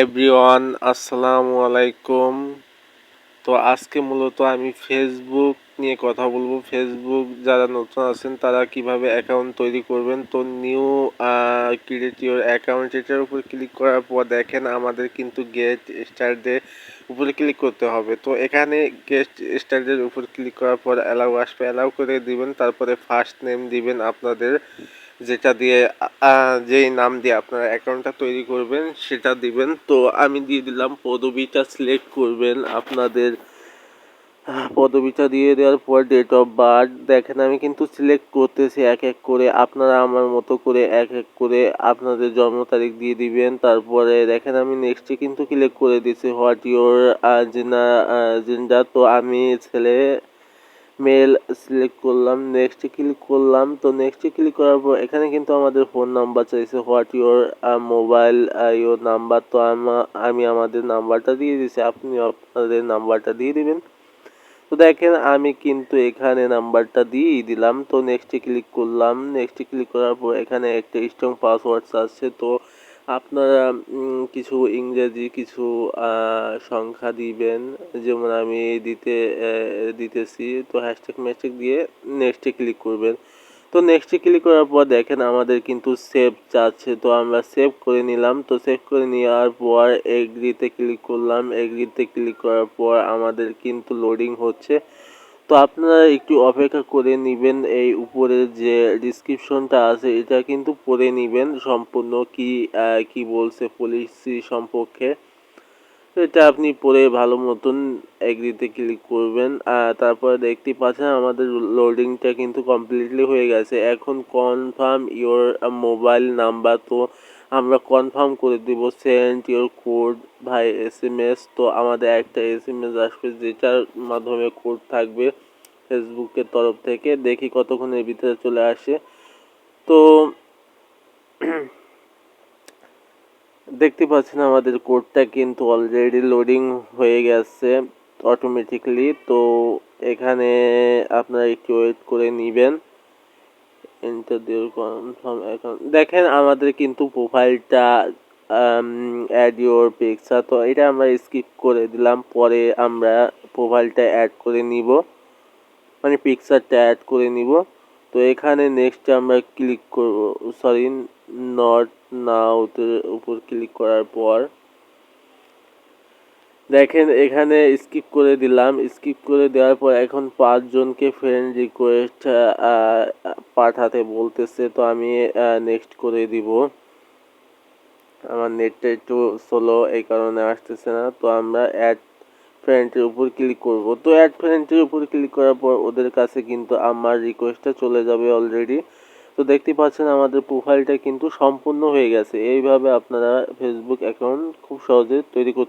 Everyone, আসসালামু আলাইকুম। তো আজকে মূলত আমি ফেসবুক নিয়ে কথা বলব। ফেসবুক যারা নতুন আছেন, তারা কীভাবে অ্যাকাউন্ট তৈরি করবেন? তো নিউ ক্রিয়েট ইউর অ্যাকাউন্ট এটার উপর ক্লিক করার পর দেখেন আমাদের কিন্তু গেট স্টার্টের উপরে ক্লিক করতে হবে। তো এখানে গেস্ট স্টার্টের উপর ক্লিক করার পর অ্যালাউ আসবে। অ্যালাউ করে দিবেন, তারপরে ফার্স্ট নেম দিবেন আপনাদের। যেটা দিয়ে যেই নাম দিয়ে আপনারা অ্যাকাউন্টটা তৈরি করবেন, সেটা দিবেন। তো আমি দিয়ে দিলাম, পদবিটা সিলেক্ট করবেন আপনাদের। পদবিটা দিয়ে দেওয়ার পর ডেট অফ বার্থ দেখেন আমি কিন্তু সিলেক্ট করতেছি এক এক করে। আপনারা আমার মতো করে এক এক করে আপনাদের জন্ম তারিখ দিয়ে দিবেন। তারপরে দেখেন আমি নেক্সটে কিন্তু ক্লিক করে দিছি হোয়াট ইউর জেন্ডার তো আমি ছেলে মেল সিলেক্ট করলাম নেক্সটে ক্লিক করলাম। তো নেক্সটে ক্লিক করার পর এখানে কিন্তু আমাদের ফোন নাম্বার চাইছে what your mobile your number তো আমি আমাদের নাম্বারটা দিয়ে দিছি আপনি আপনাদের নাম্বারটা দিয়ে দিবেন। তো দেখেন আমি কিন্তু এখানে নাম্বারটা দিয়েই দিলাম। তো নেক্সটে ক্লিক করলাম। নেক্সটে ক্লিক করার পর এখানে একটা স্ট্রং পাসওয়ার্ড আছে তো আপনারা কিছু ইংরেজি, কিছু সংখ্যা দিবেন। যেমন আমি দিতে দিতেছি, তো হ্যাশট্যাগ ম্যাশট্যাগ দিয়ে নেক্সটে ক্লিক করবেন। তো নেক্সটে ক্লিক করার পর দেখেন আমাদের কিন্তু সেভ চাচ্ছে তো আমরা সেভ করে নিলাম। তো সেভ করে নেওয়ার পর এগ্রিতে ক্লিক করলাম। এগ্রিতে ক্লিক করার পর আমাদের কিন্তু লোডিং হচ্ছে। তো আপনারা একটু অপেক্ষা করে নেবেন এই উপরে যে ডিসক্রিপশনটা আছে, এটা কিন্তু পড়ে নেবেন সম্পূর্ণ কি কি বলছে পলিসি সম্পর্কে। এটা আপনি পরে ভালো মতন এগ্রিতে ক্লিক করবেন। তারপরে দেখতে পাচ্ছেন আমাদের লোডিংটা কিন্তু কমপ্লিটলি হয়ে গেছে। এখন কনফার্ম ইওর মোবাইল নাম্বার তো আমরা কনফার্ম করে দিব সেন্ড ইওর কোড ভাই এস এম এস তো আমাদের একটা এস এম এস আসবে, যেটার মাধ্যমে কোড থাকবে ফেসবুকের তরফ থেকে। দেখি কতক্ষণের ভিতরে চলে আসে। তো দেখতে পাচ্ছেন আমাদের কোডটা কিন্তু অলরেডি লোডিং হয়ে গেছে অটোমেটিকলি তো এখানে আপনারা একটু ওয়েট করে নেবেন। ইন্টারভিউ কনফার্ম অ্যাকাউন্ট দেখেন আমাদের কিন্তু প্রোফাইলটা অ্যাড ইউর পিকচার তো এটা আমরা স্কিপ করে দিলাম, পরে আমরা প্রোফাইলটা অ্যাড করে নিব। মানে পিকচারটা অ্যাড করে নিব। তো এখানে নেক্সট আমরা ক্লিক করব সরি নট নাওতে উপর ক্লিক করার পর। দেখেন, এখানে স্কিপ করে দিলাম। স্কিপ করে দেওয়ার পর এখন পাঁচজনকে ফ্রেন্ড রিকোয়েস্ট পাঠাতে বলতেছে। তো আমি নেক্সট করে দিব। আমার নেটটা একটু স্লো এই কারণে আসতেছে না। তো আমরা অ্যাড ফ্রেন্ডের উপর ক্লিক করব। তো অ্যাড ফ্রেন্ডের উপর ক্লিক করার পর ওদের কাছে কিন্তু আমার রিকোয়েস্টটা চলে যাবে অলরেডি তো দেখতে পাচ্ছেন, আমাদের প্রোফাইলটা কিন্তু সম্পূর্ণ হয়ে গেছে। এইভাবে আপনারা ফেসবুক অ্যাকাউন্ট খুব সহজে তৈরি করতে